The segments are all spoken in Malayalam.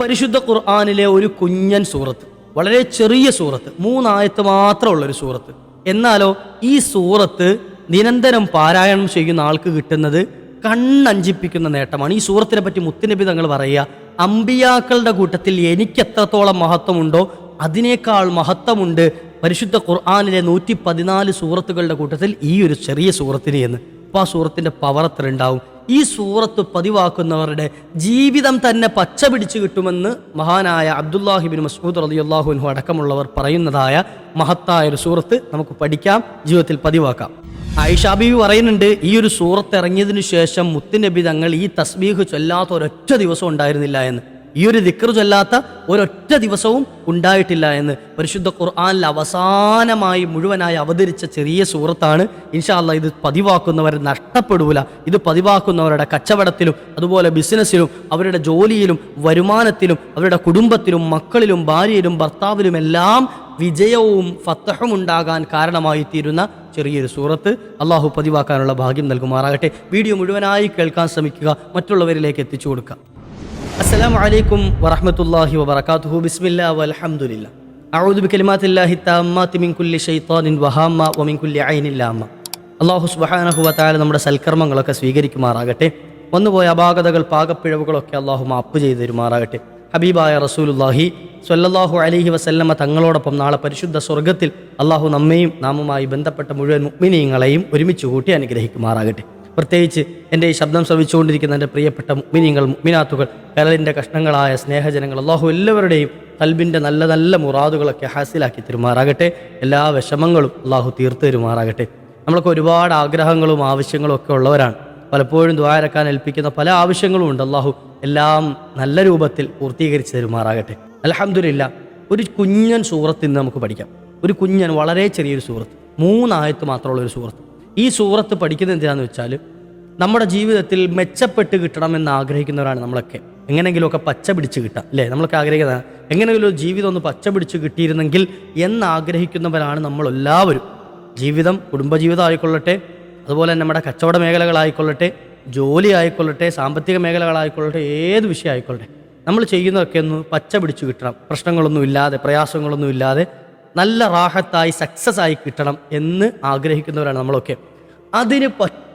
പരിശുദ്ധ ഖുർആാനിലെ ഒരു കുഞ്ഞൻ സൂറത്ത് വളരെ ചെറിയ സൂറത്ത് മൂന്നായത്ത് മാത്രമുള്ള ഒരു സൂറത്ത്. എന്നാലോ ഈ സൂറത്ത് നിരന്തരം പാരായണം ചെയ്യുന്ന ആൾക്ക് കിട്ടുന്നത് കണ്ണഞ്ചിപ്പിക്കുന്ന നേട്ടമാണ്. ഈ സൂറത്തിനെ പറ്റി മുത്തുനബി തങ്ങൾ പറയുക അമ്പിയാക്കളുടെ കൂട്ടത്തിൽ എനിക്ക് എത്രത്തോളം മഹത്വമുണ്ടോ അതിനേക്കാൾ മഹത്വമുണ്ട് പരിശുദ്ധ ഖുർആാനിലെ നൂറ്റി പതിനാല് സൂറത്തുകളുടെ കൂട്ടത്തിൽ ഈ ഒരു ചെറിയ സൂറത്തിന് എന്ന്. അപ്പോൾ ആ സൂറത്തിന്റെ പവർ എത്ര ഉണ്ടാവും ഈ സൂറത്ത് പതിവാക്കുന്നവരുടെ ജീവിതം തന്നെ പച്ച പിടിച്ചു കിട്ടുമെന്ന് മഹാനായ അബ്ദുല്ലാഹിബിൻ മസ്മൂദ് റളിയല്ലാഹുൻഹു അടക്കമുള്ളവർ പറയുന്നതായ മഹത്തായ ഒരു സൂറത്ത് നമുക്ക് പഠിക്കാം ജീവിതത്തിൽ പതിവാക്കാം. ആയിഷാബി പറയുന്നുണ്ട് ഈ ഒരു സൂറത്ത് ഇറങ്ങിയതിനു ശേഷം മുത്തുനബി തങ്ങൾ ഈ തസ്ബീഹ് ചൊല്ലാത്ത ഒരൊറ്റ ദിവസം ഉണ്ടായിരുന്നില്ല എന്ന്. ഈ ഒരു ദിക്ർ ചൊല്ലാത്ത ഒരൊറ്റ ദിവസവും ഉണ്ടായിട്ടില്ല എന്ന് പരിശുദ്ധ ഖുർആാനിൽ അവസാനമായി മുഴുവനായി അവതരിച്ച ചെറിയ സൂറത്താണ്. ഇൻഷാല്ല ഇത് പതിവാക്കുന്നവർ നഷ്ടപ്പെടൂല. ഇത് പതിവാക്കുന്നവരുടെ കച്ചവടത്തിലും അതുപോലെ ബിസിനസ്സിലും അവരുടെ ജോലിയിലും വരുമാനത്തിലും അവരുടെ കുടുംബത്തിലും മക്കളിലും ഭാര്യയിലും ഭർത്താവിലുമെല്ലാം വിജയവും ഫത്തഹും ഉണ്ടാകാൻ കാരണമായി തീരുന്ന ചെറിയൊരു സൂറത്ത്. അള്ളാഹു പതിവാക്കാനുള്ള ഭാഗ്യം നൽകുമാറാകട്ടെ. വീഡിയോ മുഴുവനായി കേൾക്കാൻ ശ്രമിക്കുക. മറ്റുള്ളവരിലേക്ക് എത്തിച്ചു കൊടുക്കുക. അസ്സലാമു അലൈക്കും വറഹ്മത്തുള്ളാഹി വബറകാതുഹു. ബിസ്മില്ലാ വലഹമുല്ല അഊദു ബികലിമാത്തില്ലാഹി തമ്മാത്തി മിൻ കുല്ലി ഷൈത്താനിൻ വഹാമ്മ ഐനിൻ ലാമ്മ. അല്ലാഹു സുബ്ഹാനഹു നമ്മുടെ സൽക്കർമ്മങ്ങളൊക്കെ സ്വീകരിക്കുമാറാകട്ടെ. വന്നുപോയ അപാകതകൾ പാകപ്പിഴവുകളൊക്കെ അള്ളാഹു മാപ്പ് ചെയ്തു തരുമാറാകട്ടെ ഹബീബായ റസൂലുല്ലാഹി സ്വല്ലല്ലാഹു അലഹി വസല്ലമ തങ്ങളോടൊപ്പം നാളെ പരിശുദ്ധ സ്വർഗത്തിൽ അള്ളാഹു നമ്മയും നാമുമായി ബന്ധപ്പെട്ട മുഴുവൻ മുഗ്മിനീങ്ങളെയും ഒരുമിച്ച് കൂട്ടി അനുഗ്രഹിക്കുമാറാകട്ടെ. പ്രത്യേകിച്ച് എന്റെ ഈ ശബ്ദം ശ്രവിച്ചുകൊണ്ടിരിക്കുന്ന എന്റെ പ്രിയപ്പെട്ട മിനിങ്ങൾ മിനാത്തുകൾ കരളിന്റെ കഷ്ണങ്ങളായ സ്നേഹജനങ്ങൾ അള്ളാഹു എല്ലാവരുടെയും കൽബിന്റെ നല്ല നല്ല മുറാദുകളൊക്കെ ഹാസിലാക്കി തരുമാറാകട്ടെ. എല്ലാ വിഷമങ്ങളും അള്ളാഹു തീർത്തു തരുമാറാകട്ടെ. നമ്മളൊക്കെ ഒരുപാട് ആഗ്രഹങ്ങളും ആവശ്യങ്ങളും ഒക്കെ ഉള്ളവരാണ്. പലപ്പോഴും ദ്വാരക്കാൻ ഏൽപ്പിക്കുന്ന പല ആവശ്യങ്ങളും ഉണ്ട്. അള്ളാഹു എല്ലാം നല്ല രൂപത്തിൽ പൂർത്തീകരിച്ച് തരുമാറാകട്ടെ. അലഹമില്ല ഒരു കുഞ്ഞൻ സൂറത്ത് ഇന്ന് നമുക്ക് പഠിക്കാം. ഒരു കുഞ്ഞൻ വളരെ ചെറിയൊരു സൂറത്ത് മൂന്നായത്ത് മാത്രമുള്ള ഒരു സൂറത്ത്. ഈ സൂറത്ത് പഠിക്കുന്നത് എന്തിനാന്ന് വെച്ചാൽ നമ്മുടെ ജീവിതത്തിൽ മെച്ചപ്പെട്ട് കിട്ടണമെന്ന് ആഗ്രഹിക്കുന്നവരാണ് നമ്മളൊക്കെ. എങ്ങനെയെങ്കിലുമൊക്കെ പച്ച പിടിച്ച് കിട്ടാം അല്ലേ? നമ്മളൊക്കെ ആഗ്രഹിക്കുന്ന എങ്ങനെയെങ്കിലും ജീവിതം ഒന്ന് പച്ച പിടിച്ച് കിട്ടിയിരുന്നെങ്കിൽ എന്ന് ആഗ്രഹിക്കുന്നവരാണ് നമ്മളെല്ലാവരും. ജീവിതം കുടുംബജീവിതം ആയിക്കൊള്ളട്ടെ അതുപോലെ നമ്മുടെ കച്ചവട മേഖലകളായിക്കൊള്ളട്ടെ ജോലി ആയിക്കൊള്ളട്ടെ സാമ്പത്തിക മേഖലകളായിക്കൊള്ളട്ടെ ഏത് വിഷയം ആയിക്കൊള്ളട്ടെ. നമ്മൾ ചെയ്യുന്നതൊക്കെ ഒന്ന് പച്ച പിടിച്ച് കിട്ടണം. പ്രശ്നങ്ങളൊന്നും ഇല്ലാതെ പ്രയാസങ്ങളൊന്നും ഇല്ലാതെ നല്ല റാഹത്തായി സക്സസ് ആയി കിട്ടണം എന്ന് ആഗ്രഹിക്കുന്നവരാണ് നമ്മളൊക്കെ. അതിന്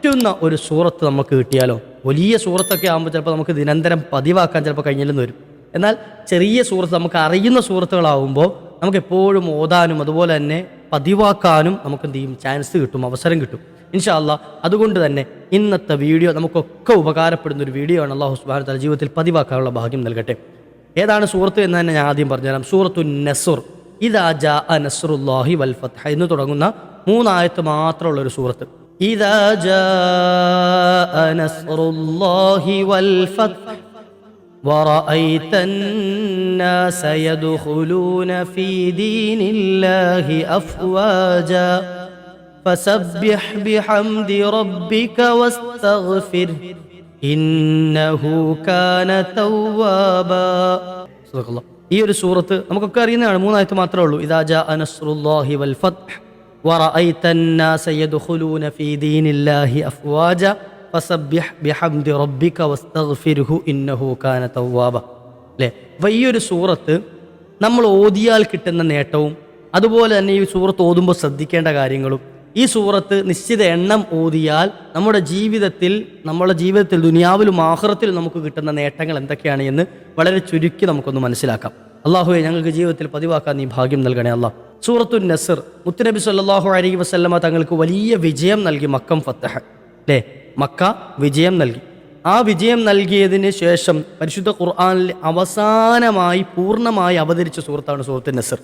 പറ്റുന്ന ഒരു സൂറത്ത് നമുക്ക് കിട്ടിയാലോ? വലിയ സൂറത്തൊക്കെ ആകുമ്പോൾ ചിലപ്പോൾ നമുക്ക് ദിനന്തരം പതിവാക്കാൻ ചിലപ്പോൾ കഴിഞ്ഞില്ലെന്ന് വരും. എന്നാൽ ചെറിയ സൂറത്ത് നമുക്ക് അറിയുന്ന സൂറത്തുകളാവുമ്പോൾ നമുക്ക് എപ്പോഴും ഓതാനും അതുപോലെ തന്നെ പതിവാക്കാനും നമുക്ക് എന്ത് ചെയ്യും? ചാൻസ് കിട്ടും അവസരം കിട്ടും. ഇൻഷാ അല്ലാ അതുകൊണ്ട് തന്നെ ഇന്നത്തെ വീഡിയോ നമുക്കൊക്കെ ഉപകാരപ്പെടുന്ന ഒരു വീഡിയോ ആണ് അള്ളാഹു സുബാൻ തല ജീവിതത്തിൽ പതിവാക്കാനുള്ള ഭാഗ്യം നൽകട്ടെ. ഏതാണ് സൂറത്ത് എന്ന് തന്നെ ഞാൻ ആദ്യം പറഞ്ഞുതരാം. സൂറത്തു നസുർ. ഇതാ ജാ നസുറുല്ലാഹി വൽ ഫത്ഹ എന്ന് തുടങ്ങുന്ന മൂന്നായത്ത് മാത്രമുള്ള ഒരു സൂറത്ത്. ഇതാ ജാ നസുറുല്ലാഹി വൽ ഫത്ഹ് ورأيت الناس يدخلون في دين الله أفواجا فسبح بحمد ربك واستغفره إنه كان توابا صدق الله ഈ ഒരു സൂറത്ത് നമുക്കൊക്കെ അറിയുന്നതാണ് മൂന്നായത്ത് മാത്രമേ ഉള്ളൂ ഇതാ ജാ നസ്റുല്ലാഹി വൽ ഫത്ഹ് ورأيت الناس يدخلون في دين الله أفواجا ഫസബ്യഹ് ബിഹംദി റബ്ബിക വസ്തഗ്ഫിർഹു ഇന്നഹു കാന തവ്വാബ അല്ലേ അപ്പോൾ ഈ ഒരു സൂറത്ത് നമ്മൾ ഓതിയാൽ കിട്ടുന്ന നേട്ടവും അതുപോലെ തന്നെ ഈ സൂറത്ത് ഓതുമ്പോൾ ശ്രദ്ധിക്കേണ്ട കാര്യങ്ങളും ഈ സൂറത്ത് നിശ്ചിത എണ്ണം ഓതിയാൽ നമ്മുടെ ജീവിതത്തിൽ നമ്മുടെ ജീവിതത്തിൽ ദുനിയാവിലും ആഹ്റത്തിലും നമുക്ക് കിട്ടുന്ന നേട്ടങ്ങൾ എന്തൊക്കെയാണ് എന്ന് വളരെ ചുരുക്കി നമുക്കൊന്ന് മനസ്സിലാക്കാം അള്ളാഹുവെ ഞങ്ങൾക്ക് ജീവിതത്തിൽ പതിവാക്കാൻ നീ ഭാഗ്യം നൽകണേ അല്ല. സൂറത്തു നസർ മുത്തുനബി സല്ലാഹു അലൈഹി വസല്ലമ തങ്ങൾക്ക് വലിയ വിജയം നൽകി മക്കം ഫത്തഹ. അല്ലേ മക്ക വിജയം നൽകി. ആ വിജയം നൽകിയതിന് ശേഷം പരിശുദ്ധ ഖുർആാനിൽ അവസാനമായി പൂർണമായി അവതരിച്ച സുഹൃത്താണ് സുഹൃത്ത് നസർ.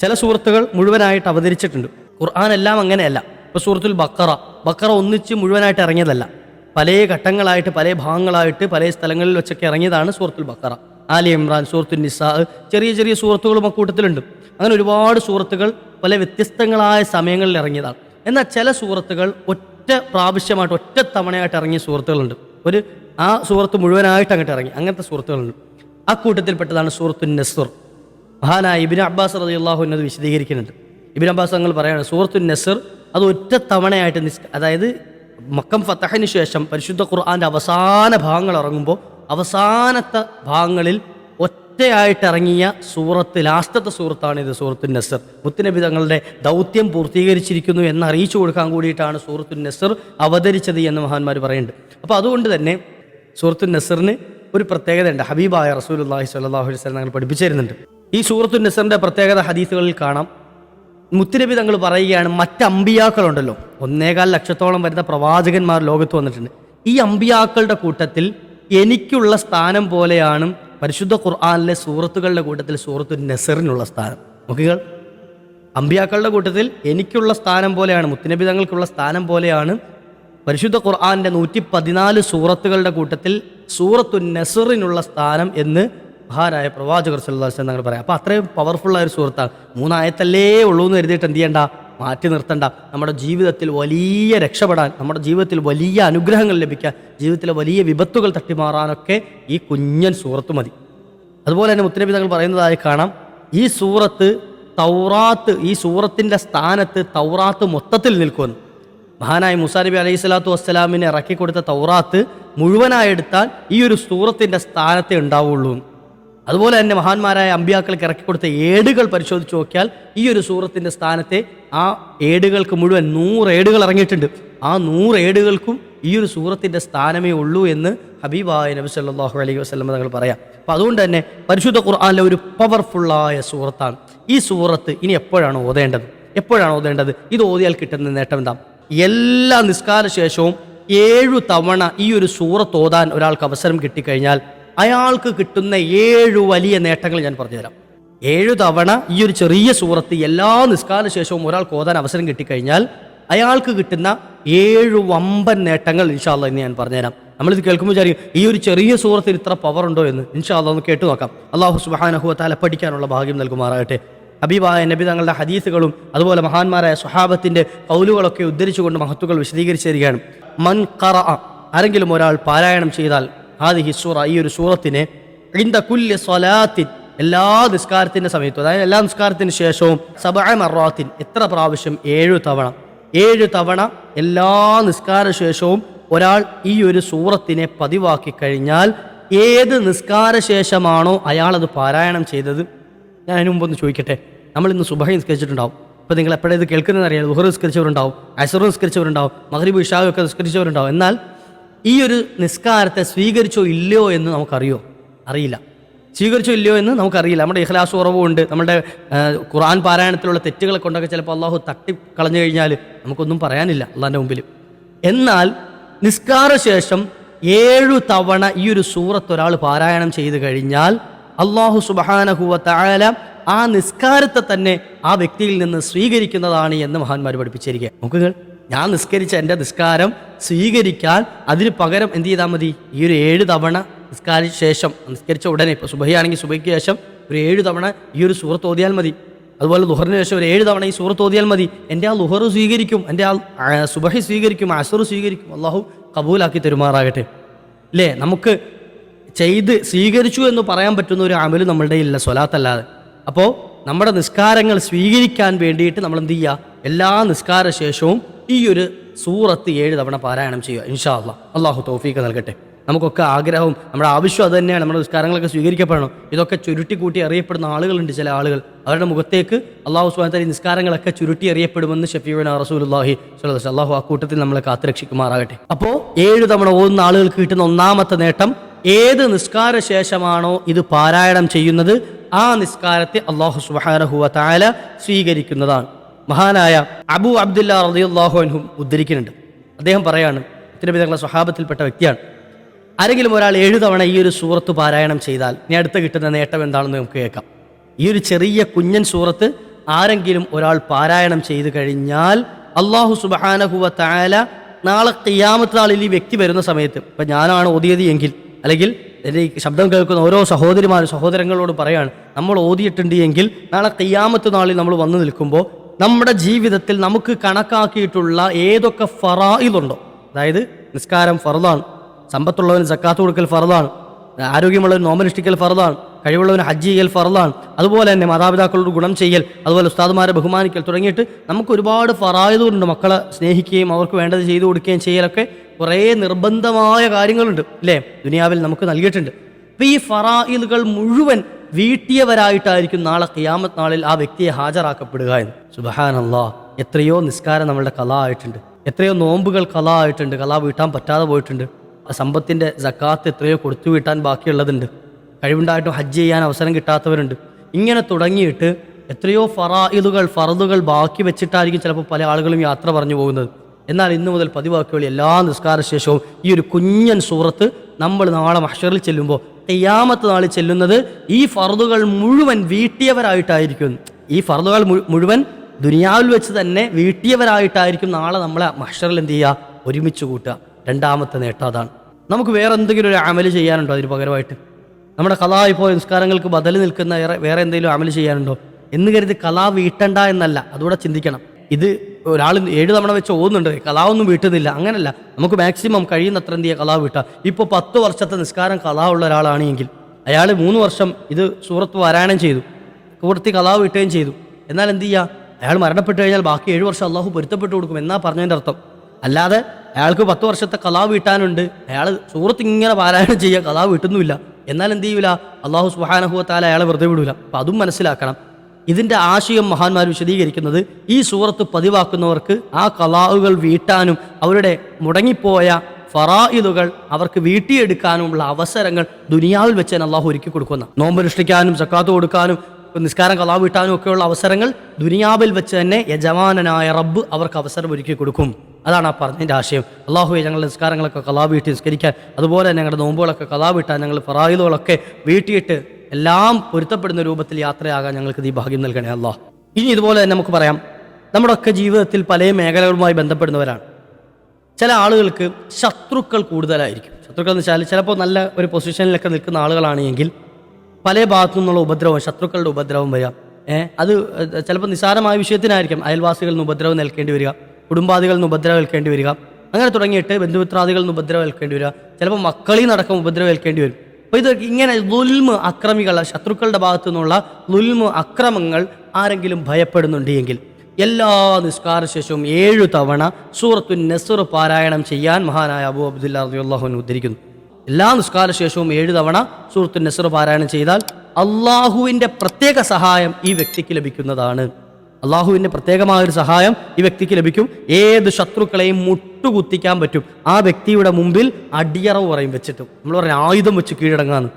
ചില സുഹൃത്തുകൾ മുഴുവനായിട്ട് അവതരിച്ചിട്ടുണ്ട്. ഖുർആൻ എല്ലാം അങ്ങനെയല്ല. ഇപ്പോൾ സൂറത്തുൽ ബക്കറ ബക്കറ ഒന്നിച്ച് മുഴുവനായിട്ട് ഇറങ്ങിയതല്ല. പല ഘട്ടങ്ങളായിട്ട് പല ഭാഗങ്ങളായിട്ട് പല സ്ഥലങ്ങളിൽ വെച്ചൊക്കെ ഇറങ്ങിയതാണ് സൂറത്തുൽ ബക്കറ ആലി ഇമ്രാൻ സൂറത്തു നിസാ ചെറിയ ചെറിയ സുഹൃത്തുക്കളും കൂട്ടത്തിലുണ്ട്. അങ്ങനെ ഒരുപാട് സൂറത്തുകൾ പല വ്യത്യസ്തങ്ങളായ സമയങ്ങളിൽ ഇറങ്ങിയതാണ്. എന്നാൽ ചില സൂറത്തുകൾ ഒറ്റ പ്രാവശ്യമായിട്ട് ഒറ്റ തവണയായിട്ട് ഇറങ്ങിയ സൂറത്തുകളുണ്ട്. ഒരു ആ സൂറത്ത് മുഴുവനായിട്ട് അങ്ങോട്ട് ഇറങ്ങി. അങ്ങനത്തെ സൂറത്തുകളുണ്ട്. ആ കൂട്ടത്തിൽപ്പെട്ടതാണ് സൂറത്തു നസുർ. മഹാനായ ഇബിൻ അബ്ബാസ് റതി അള്ളാഹു എന്നത് വിശദീകരിക്കുന്നുണ്ട്. ഇബിൻ അബ്ബാസ് തങ്ങൾ പറയാണ് സൂറത്തു നെസുർ അത് ഒറ്റ തവണയായിട്ട് നിസ് അതായത് മക്കം ഫത്തഹിന് ശേഷം പരിശുദ്ധ ഖുർആാന്റെ അവസാന ഭാഗങ്ങൾ ഇറങ്ങുമ്പോൾ അവസാനത്തെ ഭാഗങ്ങളിൽ ഒറ്റയായിട്ട് ഇറങ്ങിയ സൂറത്ത് ലാസ്റ്റത്തെ സൂറത്താണ് ഇത് സൂറത്തു നസർ. മുത്തുനബി തങ്ങളുടെ ദൗത്യം പൂർത്തീകരിച്ചിരിക്കുന്നു എന്ന് അറിയിച്ചു കൊടുക്കാൻ കൂടിയിട്ടാണ് സൂറത്തു നസർ അവതരിച്ചത് എന്ന് മഹാന്മാർ പറയുന്നുണ്ട്. അപ്പോൾ അതുകൊണ്ട് തന്നെ സൂറത്തു നസറിന് ഒരു പ്രത്യേകത ഉണ്ട് ഹബീബായ റസൂലുള്ളാഹി സ്വല്ലല്ലാഹു അലൈഹി വസല്ലം ഞങ്ങൾ പഠിപ്പിച്ചിരുന്നുണ്ട് ഈ സൂറത്തു നസറിന്റെ പ്രത്യേകത ഹദീസുകളിൽ കാണാം. മുത്തുനബി തങ്ങൾ പറയുകയാണ് മറ്റ് അമ്പിയാക്കളുണ്ടല്ലോ. ഒന്നേകാൽ ലക്ഷത്തോളം വരുന്ന പ്രവാചകന്മാർ ലോകത്ത് വന്നിട്ടുണ്ട്. ഈ അമ്പിയാക്കളുടെ കൂട്ടത്തിൽ എനിക്കുള്ള സ്ഥാനം പോലെയാണ് പരിശുദ്ധ ഖുർആാനിലെ സൂറത്തുകളുടെ കൂട്ടത്തിൽ സൂറത്തു നസറിനുള്ള സ്ഥാനം. നോക്കുക അമ്പിയാക്കളുടെ കൂട്ടത്തിൽ എനിക്കുള്ള സ്ഥാനം പോലെയാണ് മുത്തനബി തങ്ങൾക്കുള്ള സ്ഥാനം പോലെയാണ് പരിശുദ്ധ ഖുർആാനിന്റെ നൂറ്റി പതിനാല് സൂറത്തുകളുടെ കൂട്ടത്തിൽ സൂറത്തു നസറിനുള്ള സ്ഥാനം എന്ന് മഹാനായ പ്രവാചകർ സല്ലാസ് തങ്ങൾ പറയാം. അപ്പോൾ അത്രയും പവർഫുള്ളായ ഒരു സുഹൃത്താണ് മൂന്നായത്തല്ലേ ഉള്ളൂ എന്ന് കരുതിയിട്ട് എന്ത് ചെയ്യണ്ട? മാറ്റി നിർത്തണ്ട. നമ്മുടെ ജീവിതത്തിൽ വലിയ രക്ഷപ്പെടാൻ നമ്മുടെ ജീവിതത്തിൽ വലിയ അനുഗ്രഹങ്ങൾ ലഭിക്കാൻ ജീവിതത്തിലെ വലിയ വിപത്തുകൾ തട്ടിമാറാനൊക്കെ ഈ കുഞ്ഞൻ സൂറത്ത് മതി. അതുപോലെ തന്നെ മുത്തനബി തങ്ങൾ പറയുന്നതായി കാണാം ഈ സൂറത്ത് തൗറാത്ത് ഈ സൂറത്തിന്റെ സ്ഥാനത്ത് തൗറാത്ത് മൊത്തത്തിൽ നിൽക്കുമെന്ന്. മഹാനായ മുസാ നബി അലൈഹി സ്വലാത്തു വസ്സലാമിനെ ഇറക്കി കൊടുത്ത തൗറാത്ത് മുഴുവനായെടുത്താൽ ഈ ഒരു സൂറത്തിന്റെ സ്ഥാനത്തെ ഉണ്ടാവുള്ളൂ അതുപോലെ തന്നെ മഹാന്മാരായ അമ്പ്യാക്കൾക്ക് ഇറക്കി കൊടുത്ത ഏടുകൾ പരിശോധിച്ച് നോക്കിയാൽ ഈ ഒരു സൂറത്തിന്റെ സ്ഥാനത്തെ ആ ഏടുകൾക്ക് മുഴുവൻ നൂറ് ഏടുകൾ ഇറങ്ങിയിട്ടുണ്ട്. ആ നൂറ് ഏടുകൾക്കും ഈ ഒരു സൂറത്തിന്റെ സ്ഥാനമേ ഉള്ളൂ എന്ന് ഹബീബായ നബി സല്ലാഹു അലൈഹി വസല്ലം തങ്ങൾ പറയാം. അപ്പം അതുകൊണ്ട് തന്നെ പരിശുദ്ധ ഖുർആാനിലെ ഒരു പവർഫുള്ളായ സൂറത്താണ്. ഈ സൂറത്ത് ഇനി എപ്പോഴാണ് ഓതേണ്ടത്? എപ്പോഴാണ് ഓതേണ്ടത്? ഇത് ഓതിയാൽ കിട്ടുന്ന നേട്ടം എന്താ? എല്ലാ നിസ്കാര ശേഷവും ഏഴു തവണ ഈ ഒരു സൂറത്ത് ഓതാൻ ഒരാൾക്ക് അവസരം കിട്ടിക്കഴിഞ്ഞാൽ അയാൾക്ക് കിട്ടുന്ന ഏഴു വലിയ നേട്ടങ്ങൾ ഞാൻ പറഞ്ഞുതരാം. ഏഴു തവണ ഈ ഒരു ചെറിയ സൂറത്ത് എല്ലാ നിസ്കാര ശേഷവും ഒരാൾക്ക് ഓതാൻ അവസരം കിട്ടിക്കഴിഞ്ഞാൽ അയാൾക്ക് കിട്ടുന്ന ഏഴു വമ്പൻ നേട്ടങ്ങൾ ഇൻഷാല്ല എന്ന് ഞാൻ പറഞ്ഞുതരാം. നമ്മളിത് കേൾക്കുമ്പോൾ വിചാരിക്കും ഈ ഒരു ചെറിയ സൂറത്തിന് ഇത്ര പവർ ഉണ്ടോ എന്ന്. ഇൻഷാല്ല ഒന്ന് കേട്ടു നോക്കാം. അള്ളാഹു സുബാനഹുവ താല പഠിക്കാനുള്ള ഭാഗ്യം നൽകുമാറാകട്ടെ. ഹബീബായ നബി തങ്ങളുടെ ഹദീസുകളും അതുപോലെ മഹാന്മാരായ സ്വഹാബത്തിന്റെ കൗലുകളൊക്കെ ഉദ്ധരിച്ചുകൊണ്ട് മഹത്തുക്കൾ വിശദീകരിച്ചു തരികയാണ് മൻ കറ ആരെങ്കിലും ഒരാൾ പാരായണം ചെയ്താൽ ആദിഹി സൂറ ഈ ഒരു സൂറത്തിനെ ഇന്ത കുല്യ സ്വലാത്തിൻ എല്ലാ നിസ്കാരത്തിന്റെ സമയത്തും അതായത് എല്ലാ നിസ്കാരത്തിന് ശേഷവും സബഅ മറാത്തിൻ എത്ര പ്രാവശ്യം? ഏഴു തവണ. ഏഴ് തവണ എല്ലാ നിസ്കാര ശേഷവും ഒരാൾ ഈ ഒരു സൂറത്തിനെ പതിവാക്കി കഴിഞ്ഞാൽ ഏത് നിസ്കാര ശേഷമാണോ അയാൾ അത് പാരായണം ചെയ്തത്? ഞാൻ അതിനു മുമ്പൊന്ന് ചോദിക്കട്ടെ. നമ്മൾ ഇന്ന് സുബഹ നിസ്കരിച്ചിട്ടുണ്ടാവും. ഇപ്പോൾ നിങ്ങൾ എപ്പോഴേ ഇത് കേൾക്കുന്നതെന്ന് അറിയാം ദുഹർ നിസ്കരിച്ചവരുണ്ടാവും അസർ നിസ്കരിച്ചവരുണ്ടാവും മഹരിബ് ഒക്കെ നിസ്കരിച്ചവരുണ്ടാവും. എന്നാൽ ഈ ഒരു നിസ്കാരത്തെ സ്വീകരിച്ചോ ഇല്ലയോ എന്ന് നമുക്കറിയോ? അറിയില്ല. സ്വീകരിച്ചോ ഇല്ലയോ എന്ന് നമുക്കറിയില്ല. നമ്മുടെ ഇഖ്ലാസ് കുറവുമുണ്ട് നമ്മുടെ ഖുർആൻ പാരായണത്തിലുള്ള തെറ്റുകളെ കൊണ്ടൊക്കെ ചിലപ്പോൾ അള്ളാഹു തട്ടി കളഞ്ഞു കഴിഞ്ഞാൽ നമുക്കൊന്നും പറയാനില്ല അള്ളാഹിന്റെ മുമ്പിൽ എന്നാൽ നിസ്കാര ശേഷം ഏഴു തവണ ഈ ഒരു സൂറത്ത് ഒരാൾ പാരായണം ചെയ്തു കഴിഞ്ഞാൽ അള്ളാഹു സുബഹാനഹുവ തായാല ആ നിസ്കാരത്തെ തന്നെ ആ വ്യക്തിയിൽ നിന്ന് സ്വീകരിക്കുന്നതാണ് എന്ന് മഹാന്മാർ പഠിപ്പിച്ചിരിക്കുക നോക്കുക ഞാൻ നിസ്കരിച്ച എന്റെ നിസ്കാരം സ്വീകരിക്കാൻ അതിന് പകരം എന്ത് ചെയ്താൽ മതി? ഈ ഒരു ഏഴ് തവണ നിസ്കാരിച്ച ശേഷം നിസ്കരിച്ച ഉടനെ ഇപ്പോൾ സുബഹിയാണെങ്കിൽ സുബയ്ക്ക് ശേഷം ഒരു ഏഴ് തവണ ഈ ഒരു സൂറത്ത് ഓതിയാൽ മതി. അതുപോലെ ലുഹറിന് ശേഷം ഒരു ഏഴ് തവണ ഈ സൂറത്ത് ഓതിയാൽ മതി. എന്റെ ആ ലുഹർ സ്വീകരിക്കും എന്റെ ആ ആ, സുബഹി സ്വീകരിക്കും അസർ സ്വീകരിക്കും. അള്ളാഹു കബൂലാക്കി തെരുമാറാകട്ടെ. അല്ലേ നമുക്ക് ചെയ്ത് സ്വീകരിച്ചു എന്ന് പറയാൻ പറ്റുന്ന ഒരു അമൽ നമ്മളുടെ ഇല്ല സ്വലാത്തല്ലാതെ. അപ്പോൾ നമ്മുടെ നിസ്കാരങ്ങൾ സ്വീകരിക്കാൻ വേണ്ടിയിട്ട് നമ്മൾ എന്ത് ചെയ്യുക? എല്ലാ നിസ്കാര ശേഷവും ഈ ഒരു സൂറത്ത് ഏഴ് തവണ പാരായണം ചെയ്യുക ഇൻഷാ അല്ല അള്ളാഹു തോഫീക്ക് നൽകട്ടെ. നമുക്കൊക്കെ ആഗ്രഹവും നമ്മുടെ ആവശ്യം അത് തന്നെയാണ്. നമ്മുടെ നിസ്കാരങ്ങളൊക്കെ സ്വീകരിക്കപ്പെടണം. ഇതൊക്കെ ചുരുട്ടി കൂട്ടി അറിയപ്പെടുന്ന ആളുകളുണ്ട് ചില ആളുകൾ. അവരുടെ മുഖത്തേക്ക് അള്ളാഹു ഈ നിസ്കാരങ്ങളൊക്കെ ചുരുട്ടി അറിയപ്പെടുമെന്ന് ഷഫീബന റസൂലുല്ലാഹി സ്വല്ലല്ലാഹു അള്ളാഹു ആ കൂട്ടത്തിൽ നമ്മളെ കാത്തുരക്ഷിക്കുമാറാകട്ടെ. അപ്പോൾ ഏഴ് തവണ ഓതുന്ന ആളുകൾക്ക് കിട്ടുന്ന ഒന്നാമത്തെ നേട്ടം ഏത് നിസ്കാര ശേഷമാണോ ഇത് പാരായണം ചെയ്യുന്നത് ആ നിസ്കാരത്തെ അള്ളാഹു സുബാനഹുവ താല സ്വീകരിക്കുന്നതാണ്. മഹാനായ അബു അബ്ദുല്ല റളിയല്ലാഹു അൻഹും ഉദ്ധരിക്കുന്നുണ്ട്. അദ്ദേഹം പറയാണ് തിരുപ്പതി തങ്ങളെ സ്വഹാബത്തിൽപ്പെട്ട വ്യക്തിയാണ്. ആരെങ്കിലും ഒരാൾ ഏഴു തവണ ഈ ഒരു സൂറത്ത് പാരായണം ചെയ്താൽ ഇനി അടുത്ത് കിട്ടുന്ന നേട്ടം എന്താണെന്ന് നമുക്ക് കേൾക്കാം. ഈ ഒരു ചെറിയ കുഞ്ഞൻ സൂറത്ത് ആരെങ്കിലും ഒരാൾ പാരായണം ചെയ്തു കഴിഞ്ഞാൽ അള്ളാഹു സുബഹാനഹുവ താല നാളെ ഖിയാമത്ത് നാളിൽ ഈ വ്യക്തി വരുന്ന സമയത്ത് ഇപ്പം ഞാനാണ് ഓതിയത് എങ്കിൽ അല്ലെങ്കിൽ എന്റെ ഈ ശബ്ദം കേൾക്കുന്ന ഓരോ സഹോദരിമാരും സഹോദരങ്ങളോട് പറയാണ് നമ്മൾ ഓതിയിട്ടുണ്ട് എങ്കിൽ നാളെ ഖിയാമത്ത് നാളിൽ നമ്മൾ വന്നു നിൽക്കുമ്പോൾ നമ്മുടെ ജീവിതത്തിൽ നമുക്ക് കണക്കാക്കിയിട്ടുള്ള ഏതൊക്കെ ഫറായിലുണ്ടോ? അതായത് നിസ്കാരം ഫറദാണ് സമ്പത്തുള്ളവന് സക്കാത്ത് കൊടുക്കൽ ഫറദാണ് ആരോഗ്യമുള്ളവന് നോമനുഷ്ഠിക്കൽ ഫറദാണ് കഴിവുള്ളവന് ഹജ്ജ് ചെയ്യൽ ഫറദാണ് അതുപോലെ തന്നെ മാതാപിതാക്കളോട് ഗുണം ചെയ്യൽ അതുപോലെ ഉസ്താദുമാരെ ബഹുമാനിക്കൽ തുടങ്ങിയിട്ട് നമുക്ക് ഒരുപാട് ഫറായതുകൊണ്ട് മക്കളെ സ്നേഹിക്കുകയും അവർക്ക് വേണ്ടത് ചെയ്തു കൊടുക്കുകയും ചെയ്യലൊക്കെ കുറേ നിർബന്ധമായ കാര്യങ്ങളുണ്ട് അല്ലേ? ദുനിയാവിൽ നമുക്ക് നൽകിയിട്ടുണ്ട്. അപ്പം ഈ ഫറായിലുകൾ മുഴുവൻ വീട്ടിയവരായിട്ടായിരിക്കും നാളെ ഖിയാമത്ത് നാളിൽ ആ വ്യക്തിയെ ഹാജരാക്കപ്പെടുക എന്ന്. സുബഹാനല്ലാ. എത്രയോ നിസ്കാരം നമ്മളുടെ കല ആയിട്ടുണ്ട്. എത്രയോ നോമ്പുകൾ കല ആയിട്ടുണ്ട്. കല വീട്ടാൻ പറ്റാതെ പോയിട്ടുണ്ട്. ആ സമ്പത്തിന്റെ ജക്കാത്ത് എത്രയോ കൊടുത്തു വീട്ടാൻ ബാക്കിയുള്ളതുണ്ട്. കഴിവുണ്ടായിട്ടും ഹജ്ജ് ചെയ്യാൻ അവസരം കിട്ടാത്തവരുണ്ട്. ഇങ്ങനെ തുടങ്ങിയിട്ട് എത്രയോ ഫറായിലുകൾ ഫറദുകൾ ബാക്കി വെച്ചിട്ടായിരിക്കും ചിലപ്പോൾ പല ആളുകളും യാത്ര പറഞ്ഞു പോകുന്നത്. എന്നാൽ ഇന്നു മുതൽ പതിവാക്കുകൾ എല്ലാ നിസ്കാരശേഷവും ഈ ഒരു കുഞ്ഞൻ സൂറത്ത് നമ്മൾ നാളെ മഷറിൽ ചെല്ലുമ്പോൾ തെയ്യാമത്ത് നാളിൽ ചെല്ലുന്നത് ഈ ഫർദുകൾ മുഴുവൻ വീട്ടിയവരായിട്ടായിരിക്കും. ഈ ഫർദുകൾ മുഴുവൻ ദുനിയാവിൽ വെച്ച് തന്നെ വീട്ടിയവരായിട്ടായിരിക്കും നാളെ നമ്മളെ മഷറിൽ എന്ത് ചെയ്യുക? ഒരുമിച്ച് കൂട്ടുക. രണ്ടാമത്തെ നേട്ടം അതാണ്. നമുക്ക് വേറെ എന്തെങ്കിലും ഒരു അമൽ ചെയ്യാനുണ്ടോ അതിന് പകരമായിട്ട്? നമ്മുടെ കലാ ഇപ്പോൾ നിസ്കാരങ്ങൾക്ക് ബദൽ നിൽക്കുന്ന വേറെ എന്തെങ്കിലും അമൽ ചെയ്യാനുണ്ടോ? എന്ന് കരുതി കലാ വീട്ടണ്ട എന്നല്ല. അതുകൂടെ ചിന്തിക്കണം. ഇത് ഒരാൾ ഏഴ് തവണ വെച്ച് ഓതുന്നുണ്ട്. കലാവൊന്നും വീട്ടുന്നില്ല. അങ്ങനല്ല. നമുക്ക് മാക്സിമം കഴിയുന്നത്ര എന്ത് ചെയ്യുക? കലാ വീട്ടുക. ഇപ്പോൾ പത്ത് വർഷത്തെ നിസ്കാരം കലാ ഉള്ള ഒരാളാണെങ്കിൽ അയാൾ മൂന്ന് വർഷം ഇത് സൂറത്ത് പാരായണം ചെയ്തു. കൂടുത്തി കലാ വീട്ടുകയും ചെയ്തു. എന്നാൽ എന്ത് ചെയ്യുക? അയാൾ മരണപ്പെട്ട് കഴിഞ്ഞാൽ ബാക്കി ഏഴ് വർഷം അള്ളാഹു പൊരുത്തപ്പെട്ട് കൊടുക്കും എന്നാ പറഞ്ഞതിന്റെ അർത്ഥം. അല്ലാതെ അയാൾക്ക് പത്ത് വർഷത്തെ കലാ വീട്ടാനുണ്ട്. അയാൾ സൂറത്ത് ഇങ്ങനെ പാരായണം ചെയ്യുക കലാ വീട്ടുന്നുമില്ല. എന്നാൽ എന്ത് ചെയ്യൂല? അള്ളാഹു സുഹാനഹുവത്താല അയാളെ വെറുതെ വിടൂല. അപ്പം അതും മനസ്സിലാക്കണം. ഇതിന്റെ ആശയം മഹാന്മാർ വിശദീകരിക്കുന്നത് ഈ സൂറത്ത് പതിവാക്കുന്നവർക്ക് ആ കലാവുകൾ വീട്ടാനും അവരുടെ മുടങ്ങിപ്പോയ ഫറായിലുകൾ അവർക്ക് വീട്ടിയെടുക്കാനുമുള്ള അവസരങ്ങൾ ദുനിയാവിൽ വെച്ച് തന്നെ അള്ളാഹു ഒരുക്കി കൊടുക്കുന്ന നോമ്പനുഷ്ഠിക്കാനും സക്കാത്ത് കൊടുക്കാനും നിസ്കാരം കലാ വീട്ടാനും ഒക്കെയുള്ള അവസരങ്ങൾ ദുനിയാവിൽ വെച്ച് തന്നെ യജമാനനായ റബ്ബ് അവർക്ക് അവസരം ഒരുക്കി കൊടുക്കും. അതാണ് ആ പറഞ്ഞതിന്റെ ആശയം. അള്ളാഹുവെ ഞങ്ങളുടെ നിസ്കാരങ്ങളൊക്കെ കലാ വീട്ടി നിസ്കരിക്കാൻ അതുപോലെ ഞങ്ങളുടെ നോമ്പുകളൊക്കെ കലാ വീട്ടാൻ ഞങ്ങൾ ഫറായിലുകളൊക്കെ വീട്ടിയിട്ട് എല്ലാം പൊരുത്തപ്പെടുന്ന രൂപത്തിൽ യാത്രയാകാൻ ഞങ്ങൾക്ക് ഈ ഭാഗ്യം നൽകണേ അള്ളാഹ് ഇനി ഇതുപോലെ തന്നെ നമുക്ക് പറയാം. നമ്മുടെയൊക്കെ ജീവിതത്തിൽ പല മേഖലകളുമായി ബന്ധപ്പെടുന്നവരാണ്. ചില ആളുകൾക്ക് ശത്രുക്കൾ കൂടുതലായിരിക്കും. ശത്രുക്കൾ എന്ന് വെച്ചാൽ ചിലപ്പോൾ നല്ല ഒരു പൊസിഷനിലൊക്കെ നിൽക്കുന്ന ആളുകളാണെങ്കിൽ പല ഭാഗത്തു നിന്നുള്ള ഉപദ്രവം ശത്രുക്കളുടെ ഉപദ്രവം വരിക. ഏഹ് അത് ചിലപ്പോൾ നിസ്സാരമായ വിഷയത്തിനായിരിക്കും അയൽവാസികളിൽ നിന്ന് ഉപദ്രവം നൽകേണ്ടി വരിക കുടുംബാദികളിൽ നിന്ന് ഉപദ്രവം ഏൽക്കേണ്ടി വരിക. അങ്ങനെ തുടങ്ങിയിട്ട് ബന്ധുമിത്രാദികളിൽ നിന്ന് ഉപദ്രവം നൽകേണ്ടി വരിക. ചിലപ്പോൾ മക്കളിൽ നടക്കം ഉപദ്രവം നൽകേണ്ടി വരും. അപ്പോൾ ഇത് ഇങ്ങനെ ലുൽമ് അക്രമികൾ ശത്രുക്കളുടെ ഭാഗത്തു നിന്നുള്ള ലുൽമ് അക്രമങ്ങൾ ആരെങ്കിലും ഭയപ്പെടുന്നുണ്ടെങ്കിൽ എല്ലാ നിസ്കാര ശേഷവും ഏഴു തവണ സൂറത്തു നെസർ പാരായണം ചെയ്യാൻ മഹാനായ അബു അബ്ദുല്ല റളിയല്ലാഹുവിനെ ഉദ്ധരിക്കുന്നു. എല്ലാ നിസ്കാര ശേഷവും ഏഴു തവണ സൂറത്തു നെസർ പാരായണം ചെയ്താൽ അള്ളാഹുവിന്റെ പ്രത്യേക സഹായം ഈ വ്യക്തിക്ക് ലഭിക്കുന്നതാണ്. അള്ളാഹുവിന്റെ പ്രത്യേകമായ ഒരു സഹായം ഈ വ്യക്തിക്ക് ലഭിക്കും. ഏത് ശത്രുക്കളെയും മുട്ടുകുത്തിക്കാൻ പറ്റും. ആ വ്യക്തിയുടെ മുമ്പിൽ അടിയറവ് പറയും വെച്ചിട്ടും. നമ്മൾ പറഞ്ഞ ആയുധം വെച്ച് കീഴടങ്ങാന്ന്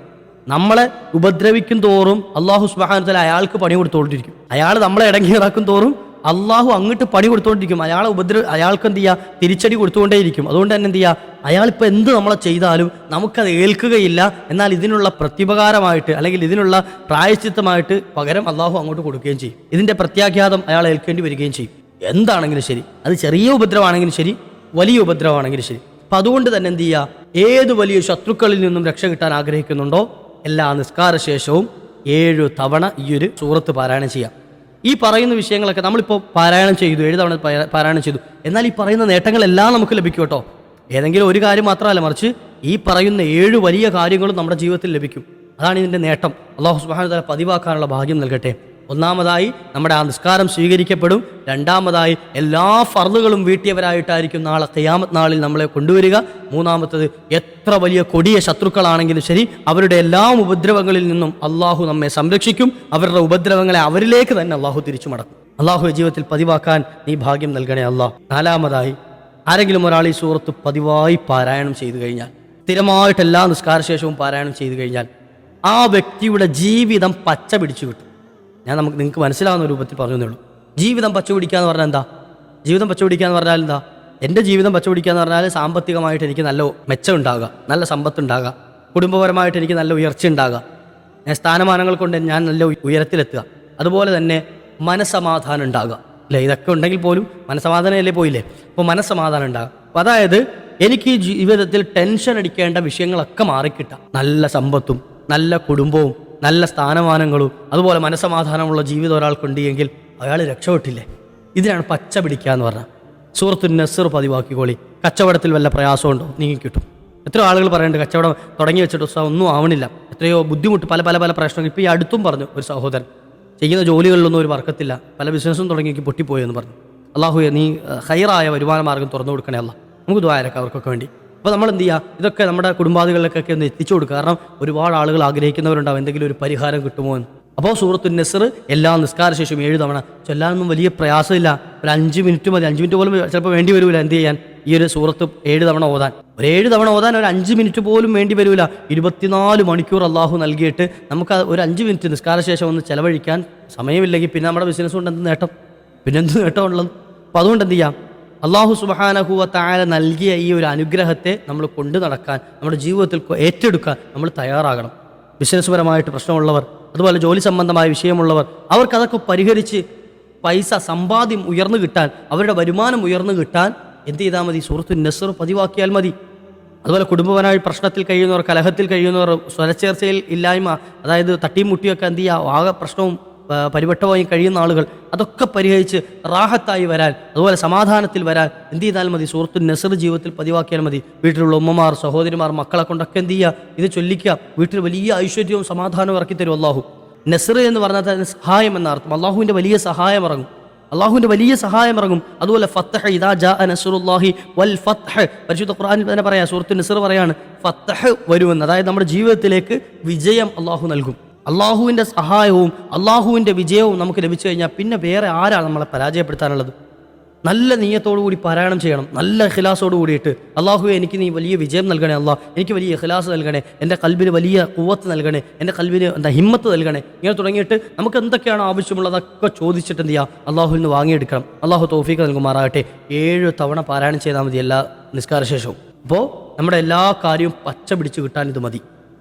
നമ്മളെ ഉപദ്രവിക്കും തോറും അള്ളാഹു സുബാനത്തിൽ അയാൾക്ക് പണി കൊടുത്തുകൊണ്ടിരിക്കും അയാൾ നമ്മളെ ഇടങ്ങിയിറാക്കും തോറും അള്ളാഹു അങ്ങോട്ട് പണി കൊടുത്തുകൊണ്ടിരിക്കും അയാളെ ഉപദ്ര അയാൾക്ക് എന്ത് ചെയ്യുക തിരിച്ചടി കൊടുത്തുകൊണ്ടേയിരിക്കും അതുകൊണ്ട് തന്നെ എന്ത് ചെയ്യുക അയാളിപ്പോൾ എന്ത് നമ്മളെ ചെയ്താലും നമുക്കത് ഏൽക്കുകയില്ല. എന്നാൽ ഇതിനുള്ള പ്രത്യുപകാരമായിട്ട് അല്ലെങ്കിൽ ഇതിനുള്ള പ്രായശ്ചിത്തമായിട്ട് പകരം അള്ളാഹു അങ്ങോട്ട് കൊടുക്കുകയും ചെയ്യും. ഇതിന്റെ പ്രത്യാഘാതം അയാൾ ഏൽക്കേണ്ടി വരികയും ചെയ്യും. എന്താണെങ്കിലും ശരി. അത് ചെറിയ ഉപദ്രവമാണെങ്കിലും ശരി. വലിയ ഉപദ്രവമാണെങ്കിലും ശരി. അപ്പം അതുകൊണ്ട് തന്നെ എന്ത് ചെയ്യുക ഏത് വലിയ ശത്രുക്കളിൽ നിന്നും രക്ഷ കിട്ടാൻ ആഗ്രഹിക്കുന്നുണ്ടോ? എല്ലാ നിസ്കാര ശേഷവും ഏഴു തവണ ഈ ഒരു സൂറത്ത് പാരായണം ചെയ്യാം. ഈ പറയുന്ന വിഷയങ്ങളൊക്കെ നമ്മളിപ്പോൾ പാരായണം ചെയ്തു ഏഴ് തവണ പാരാ- പാരായണം ചെയ്തു. എന്നാൽ ഈ പറയുന്ന നേട്ടങ്ങളെല്ലാം നമുക്ക് ലഭിക്കും കേട്ടോ. ഏതെങ്കിലും ഒരു കാര്യം മാത്രമല്ല മറിച്ച് ഈ പറയുന്ന ഏഴ് വലിയ കാര്യങ്ങളും നമ്മുടെ ജീവിതത്തിൽ ലഭിക്കും. അതാണ് ഇതിന്റെ നേട്ടം. അള്ളാഹു സുബാൻ തല പതിവാക്കാനുള്ള ഭാഗ്യം നൽകട്ടെ. ഒന്നാമതായി നമ്മുടെ ആ നിസ്കാരം സ്വീകരിക്കപ്പെടും. രണ്ടാമതായി എല്ലാ ഫർദുകളും വീട്ടിയവരായിട്ടായിരിക്കും നാളെ ഖിയാമത്ത് നാളിൽ നമ്മളെ കൊണ്ടുവരിക. മൂന്നാമത്തത് എത്ര വലിയ കൊടിയ ശത്രുക്കളാണെങ്കിലും ശരി അവരുടെ എല്ലാ ഉപദ്രവങ്ങളിൽ നിന്നും അള്ളാഹു നമ്മെ സംരക്ഷിക്കും. അവരുടെ ഉപദ്രവങ്ങളെ അവരിലേക്ക് തന്നെ അള്ളാഹു തിരിച്ചു മടക്കും. അള്ളാഹു ജീവിതത്തിൽ പതിവാക്കാൻ നീ ഭാഗ്യം നൽകണേ അള്ളാഹ് നാലാമതായി ആരെങ്കിലും ഒരാൾ ഈ സൂറത്ത് പതിവായി പാരായണം ചെയ്തു കഴിഞ്ഞാൽ സ്ഥിരമായിട്ട് എല്ലാ നിസ്കാരശേഷവും പാരായണം ചെയ്തു കഴിഞ്ഞാൽ ആ വ്യക്തിയുടെ ജീവിതം പച്ച പിടിച്ചു കിട്ടും. ഞാൻ നമുക്ക് നിങ്ങൾക്ക് മനസ്സിലാവുന്ന രൂപത്തിൽ പറഞ്ഞു ഉള്ളൂ ജീവിതം പച്ച പിടിക്കുക എന്ന് പറഞ്ഞാൽ എന്താ? ജീവിതം പച്ച പിടിക്കുക എന്ന് പറഞ്ഞാൽ എന്താ? എന്റെ ജീവിതം പച്ച പിടിക്കുക എന്ന് പറഞ്ഞാൽ സാമ്പത്തികമായിട്ട് എനിക്ക് നല്ല മെച്ചം ഉണ്ടാകുക നല്ല സമ്പത്ത് ഉണ്ടാകുക കുടുംബപരമായിട്ട് എനിക്ക് നല്ല ഉയർച്ച ഉണ്ടാകുക ഞാൻ സ്ഥാനമാനങ്ങൾ കൊണ്ട് ഞാൻ നല്ല ഉയ- ഉയരത്തിലെത്തുക. അതുപോലെ തന്നെ മനസമാധാനം ഉണ്ടാകുക. അല്ലേ? ഇതൊക്കെ ഉണ്ടെങ്കിൽ പോലും മനസമാധാനമല്ലേ പോയില്ലേ? അപ്പോൾ മനസ്സമാധാനം ഉണ്ടാകും അപ്പോൾ അതായത് എനിക്ക് ഈ ജീവിതത്തിൽ ടെൻഷൻ അടിക്കേണ്ട വിഷയങ്ങളൊക്കെ മാറിക്കിട്ടാം നല്ല സമ്പത്തും നല്ല കുടുംബവും നല്ല സ്ഥാനമാനങ്ങളും അതുപോലെ മനസ്സമാധാനമുള്ള ജീവിതം ഒരാൾക്കുണ്ട് എങ്കിൽ അയാൾ രക്ഷപ്പെട്ടില്ലേ? ഇതിനാണ് പച്ച പിടിക്കുക എന്ന് പറഞ്ഞാൽ സുഹൃത്തു നസർ പതിവാക്കിക്കോളി. കച്ചവടത്തിൽ വല്ല പ്രയാസമുണ്ടോ നീങ്ങി കിട്ടും. എത്രയോ ആളുകൾ പറയുന്നുണ്ട് കച്ചവടം തുടങ്ങി വെച്ചിട്ട് ഉസ്താദ് ഒന്നും ആവണില്ല. എത്രയോ ബുദ്ധിമുട്ട് പല പല പല പ്രശ്നങ്ങൾ. ഇപ്പോൾ ഈ അടുത്തും പറഞ്ഞു ഒരു സഹോദരൻ. ചെയ്യുന്ന ജോലികളിലൊന്നും ഒരു വർക്കത്തില്ല. പല ബിസിനസ്സും തുടങ്ങി എനിക്ക് പൊട്ടിപ്പോയി എന്ന് പറഞ്ഞു. അള്ളാഹുയെ നീ ഹൈറായ വരുമാന മാർഗം തുറന്നു കൊടുക്കണേ അല്ല നമുക്ക് ദ്വാരക്കാം അവർക്കൊക്കെ വേണ്ടി. അപ്പോൾ നമ്മൾ എന്ത് ചെയ്യുക ഇതൊക്കെ നമ്മുടെ കുടുംബാദികളിലേക്കൊക്കെ ഒന്ന് എത്തിച്ചു കൊടുക്കുക. കാരണം ഒരുപാട് ആളുകൾ ആഗ്രഹിക്കുന്നവരുണ്ടാവും. എന്തെങ്കിലും ഒരു പരിഹാരം കിട്ടുമോ എന്ന്. അപ്പോൾ സൂറത്തു നെസർ എല്ലാ നിസ്കാര ശേഷം ഏഴ് തവണ. ചൊല്ലാനൊന്നും വലിയ പ്രയാസമില്ല. ഒരു അഞ്ച് മിനിറ്റ് മതി. അഞ്ച് മിനിറ്റ് പോലും ചിലപ്പോൾ വേണ്ടി വരില്ല എന്ത് ചെയ്യാൻ? ഈ ഒരു സൂറത്ത് ഏഴ് തവണ ഓതാൻ. ഒരു ഏഴ് തവണ ഓതാൻ ഒരു അഞ്ച് മിനിറ്റ് പോലും വേണ്ടി വരില്ല ഇരുപത്തിനാല് മണിക്കൂർ അള്ളാഹു നൽകിയിട്ട് നമുക്ക് ഒരു അഞ്ച് മിനിറ്റ് നിസ്കാര ശേഷം ഒന്ന് ചിലവഴിക്കാൻ സമയമില്ലെങ്കിൽ പിന്നെ നമ്മുടെ ബിസിനസ് കൊണ്ട് എന്ത് നേട്ടം? പിന്നെ എന്ത് നേട്ടമുള്ളത് അപ്പോൾ അതുകൊണ്ട് എന്ത് ചെയ്യാം? അള്ളാഹു സുബാനഹുവ താഴെ നൽകിയ ഈ ഒരു അനുഗ്രഹത്തെ നമ്മൾ കൊണ്ടു നടക്കാൻ നമ്മുടെ ജീവിതത്തിൽ ഏറ്റെടുക്കാൻ നമ്മൾ തയ്യാറാകണം. ബിസിനസ് പരമായിട്ട് പ്രശ്നമുള്ളവർ അതുപോലെ ജോലി സംബന്ധമായ വിഷയമുള്ളവർ അവർക്കതൊക്കെ പരിഹരിച്ച് പൈസ സമ്പാദ്യം ഉയർന്നു കിട്ടാൻ അവരുടെ വരുമാനം ഉയർന്നു കിട്ടാൻ എന്ത് ചെയ്താൽ മതി? സുഹൃത്തു നെസർ പതിവാക്കിയാൽ മതി. അതുപോലെ കുടുംബപരമായ പ്രശ്നത്തിൽ കഴിയുന്നവർ കലഹത്തിൽ കഴിയുന്നവർ സ്വരച്ചേർച്ചയിൽ ഇല്ലായ്മ അതായത് തട്ടിയും മുട്ടിയൊക്കെ എന്ത് ചെയ്യുക ആകെ പ്രശ്നവും പരിവട്ടമായി കഴിയുന്ന ആളുകൾ അതൊക്കെ പരിഹരിച്ച് റാഹത്തായി വരാൻ അതുപോലെ സമാധാനത്തിൽ വരാൻ എന്ത് ചെയ്താൽ മതി? സുഹൃത്തു നസർ ജീവിതത്തിൽ പതിവാക്കിയാൽ മതി. വീട്ടിലുള്ള ഉമ്മമാർ സഹോദരിമാർ മക്കളെ കൊണ്ടൊക്കെ എന്ത് ചെയ്യുക ഇത് ചൊല്ലിക്കുക. വീട്ടിൽ വലിയ ഐശ്വര്യവും സമാധാനവും ഇറക്കി തരും അള്ളാഹു നസർ എന്ന് പറഞ്ഞാൽ തന്നെ സഹായം എന്ന അർത്ഥം. അള്ളാഹുവിന്റെ വലിയ സഹായം ഇറങ്ങും. അള്ളാഹുവിന്റെ വലിയ സഹായം ഇറങ്ങും. അതുപോലെ ഫത്തഹ് ഇദാ ജാ നസുറുല്ലാഹി വൽ ഫത്തഹ് പരിശുദ്ധ ഖുർആനിൽ തന്നെ പറയാം സുഹൃത്തു നസർ പറയാണ് ഫത്തഹ് വരുമെന്ന്. അതായത് നമ്മുടെ ജീവിതത്തിലേക്ക് വിജയം അള്ളാഹു നൽകും. അള്ളാഹുവിന്റെ സഹായവും അള്ളാഹുവിന്റെ വിജയവും നമുക്ക് ലഭിച്ചു കഴിഞ്ഞാൽ പിന്നെ വേറെ ആരാണ് നമ്മളെ പരാജയപ്പെടുത്താനുള്ളത്? നല്ല നീയത്തോടു കൂടി പാരായണം ചെയ്യണം. നല്ല ഇഖ്ലാസോട് കൂടിയിട്ട് അള്ളാഹുവെ എനിക്ക് നീ വലിയ വിജയം നൽകണേ അള്ളാഹ് എനിക്ക് വലിയ ഇഖ്ലാസ് നൽകണേ. എന്റെ കൽബിന് വലിയ കുവത്ത് നൽകണേ. എന്റെ കൽബിന് എന്താ ഹിമ്മത്ത് നൽകണേ. ഇങ്ങനെ തുടങ്ങിയിട്ട് നമുക്ക് എന്തൊക്കെയാണ് ആവശ്യമുള്ളതൊക്കെ ചോദിച്ചിട്ട് എന്ത് ചെയ്യുക അള്ളാഹുവിൽ നിന്ന് വാങ്ങിയെടുക്കണം. അള്ളാഹു തോഫീക്ക് നൽകുമാറാകട്ടെ. ഏഴ് തവണ പാരായണം ചെയ്താൽ മതി എല്ലാ നിസ്കാരശേഷവും. അപ്പോൾ നമ്മുടെ എല്ലാ കാര്യവും പച്ച പിടിച്ച് കിട്ടാൻ ഇത് മതി.